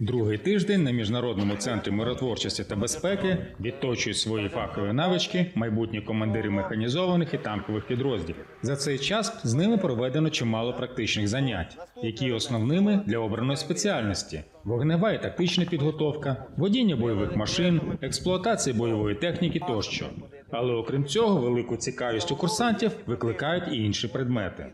Другий тиждень на міжнародному центрі миротворчості та безпеки відточують свої фахові навички майбутні командири механізованих і танкових підрозділів. За цей час з ними проведено чимало практичних занять, які основними для обраної спеціальності: вогнева і тактична підготовка, водіння бойових машин, експлуатація бойової техніки тощо. Але окрім цього, велику цікавість у курсантів викликають і інші предмети.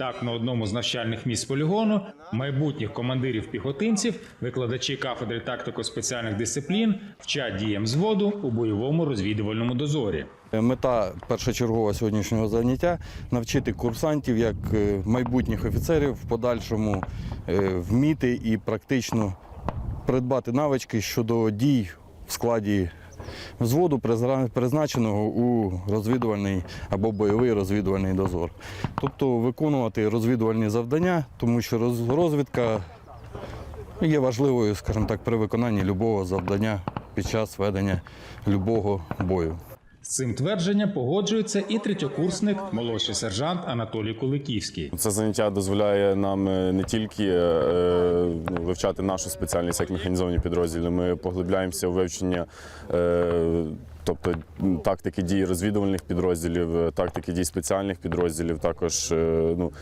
Так, на одному з навчальних місць полігону майбутніх командирів піхотинців, викладачі кафедри тактико-спеціальних дисциплін вчать діям зводу у бойовому розвідувальному дозорі. Мета першочергова сьогоднішнього заняття навчити курсантів як е, майбутніх офіцерів в подальшому е, вміти і практично придбати навички щодо дій в складі взводу, призначеного у розвідувальний або бойовий розвідувальний дозор. Тобто виконувати розвідувальні завдання, тому що розвідка є важливою, скажімо так, при виконанні любого завдання під час ведення любого бою. З цим твердженням погоджується і третьокурсник, молодший сержант Анатолій Куликівський. Це заняття дозволяє нам е, не тільки е, е, ну, вивчати нашу спеціальність як механізовані підрозділи. Ми поглибляємося у вивчення. Тобто тактики дій розвідувальних підрозділів, тактики дій спеціальних підрозділів, також ну,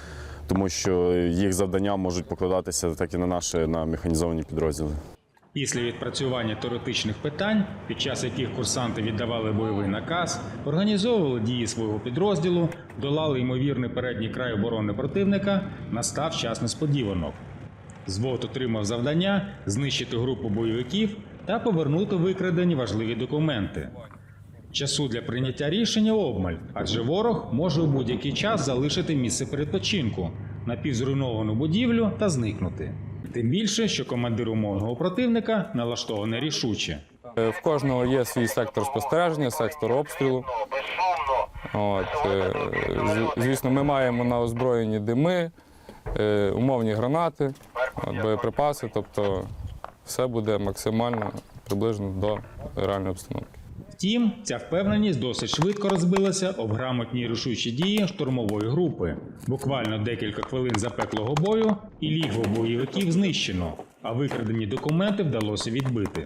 тому що їх завдання можуть покладатися так і на наші на механізовані підрозділи. Після відпрацювання теоретичних питань, під час яких курсанти віддавали бойовий наказ, організовували дії свого підрозділу, долали ймовірний передній край оборони противника, настав час несподіванок. Звод отримав завдання знищити групу бойовиків та повернути викрадені важливі документи. Часу для прийняття рішення обмаль, адже ворог може у будь-який час залишити місце передпочинку, напівзруйновану будівлю та зникнути. Тим більше, що командир умовного противника налаштований рішуче. Е, В кожного є свій сектор спостереження, сектор обстрілу. От, е, звісно, ми маємо на озброєнні дими, е, умовні гранати, боєприпаси, тобто все буде максимально приближено до реальної обстановки. Втім, ця впевненість досить швидко розбилася об грамотні рушучі дії штурмової групи. Буквально декілька хвилин запеклого бою, і лігво бойовиків знищено, а викрадені документи вдалося відбити.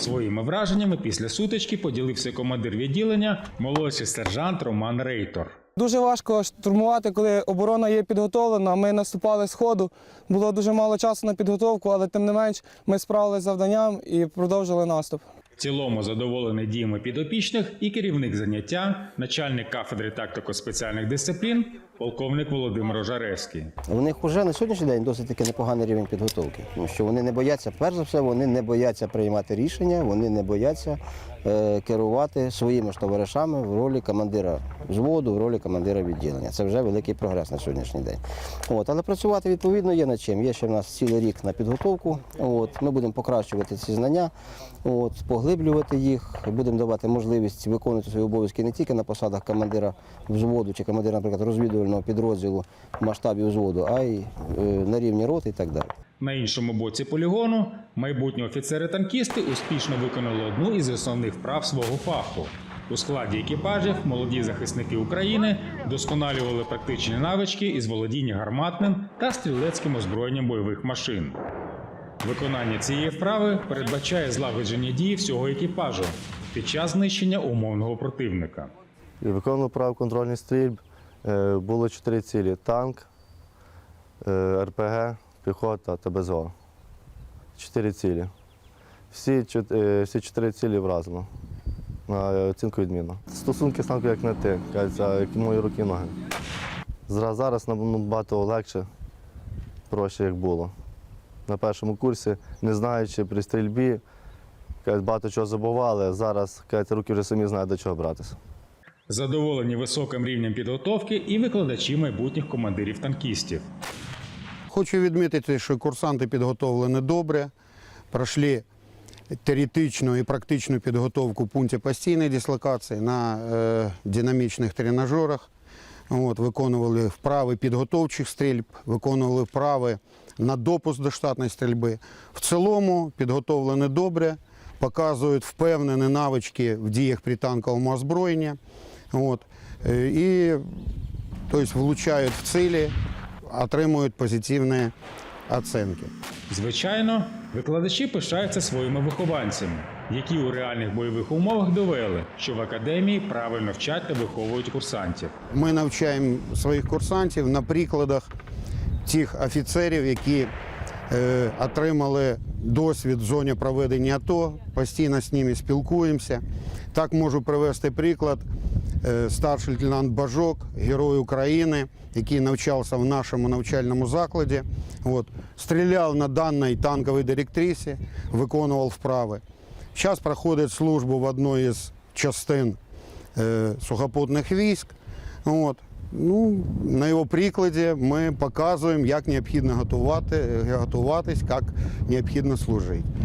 Своїми враженнями після сутички поділився командир відділення молодший сержант Роман Рейтор. Дуже важко штурмувати, коли оборона є підготовлена. Ми наступали з ходу. Було дуже мало часу на підготовку, але тим не менш ми справилися з завданням і продовжили наступ. В цілому задоволений діями підопічних і керівник заняття, начальник кафедри тактико-спеціальних дисциплін, полковник Володимир Ожаревський. У них вже на сьогоднішній день досить таки непоганий рівень підготовки, тому що вони не бояться, перш за все, вони не бояться приймати рішення, вони не бояться е, керувати своїми ж товаришами в ролі командира взводу, в ролі командира відділення. Це вже великий прогрес на сьогоднішній день. От, але працювати відповідно є над чим. Є ще в нас цілий рік на підготовку. От, ми будемо покращувати ці знання, от, поглиблювати їх, будемо давати можливість виконувати свої обов'язки не тільки на посадах командира взводу чи командира, наприклад, розвідувального підрозділу в масштабі взводу, а й е, на рівні роти і так далі. На іншому боці полігону майбутні офіцери-танкісти успішно виконали одну із основних вправ свого фаху. У складі екіпажів молоді захисники України вдосконалювали практичні навички із володіння гарматним та стрілецьким озброєнням бойових машин. Виконання цієї вправи передбачає злагодження дій всього екіпажу під час знищення умовного противника. І Виконував прав контрольних стрільб. Е, Було чотири цілі: танк, е, РПГ, піхота та БЗО. Чотири цілі. Всі, е, всі чотири цілі вразило. На оцінку відмінно. Стосунки з танком як не ти, кажеться, як мої руки і ноги. Зра- Зараз набагато легше, проще, як було. На першому курсі, не знаючи при стрільбі, кажуть, багато чого забували, зараз кажуть, руки вже самі знають, до чого братися. Задоволені високим рівнем підготовки і викладачі майбутніх командирів танкістів. Хочу відмітити, що курсанти підготовлені добре, пройшли теоретичну і практичну підготовку в пункті постійної дислокації на е, динамічних тренажерах. От, виконували вправи підготовчих стрільб, виконували вправи на допуск до штатної стрільби. В цілому підготовлені добре, показують впевнені навички в діях пританкового озброєння. От, і тобто, влучають в цілі, отримують позитивні оцінки. Звичайно, викладачі пишаються своїми вихованцями, які у реальних бойових умовах довели, що в академії правильно вчать та виховують курсантів. Ми навчаємо своїх курсантів на прикладах тих офіцерів, які е, отримали досвід в зоні проведення АТО, постійно з ними спілкуємося. Так можу привести приклад. Е, старший лейтенант Бажок, герой України, який навчався в нашому навчальному закладі. От, стріляв на даній танковій директрисі, виконував вправи. Зараз проходить службу в одній із частин е, сухопутних військ. От. Ну, на його прикладі ми показуємо, як необхідно готувати, готуватись, як необхідно служити.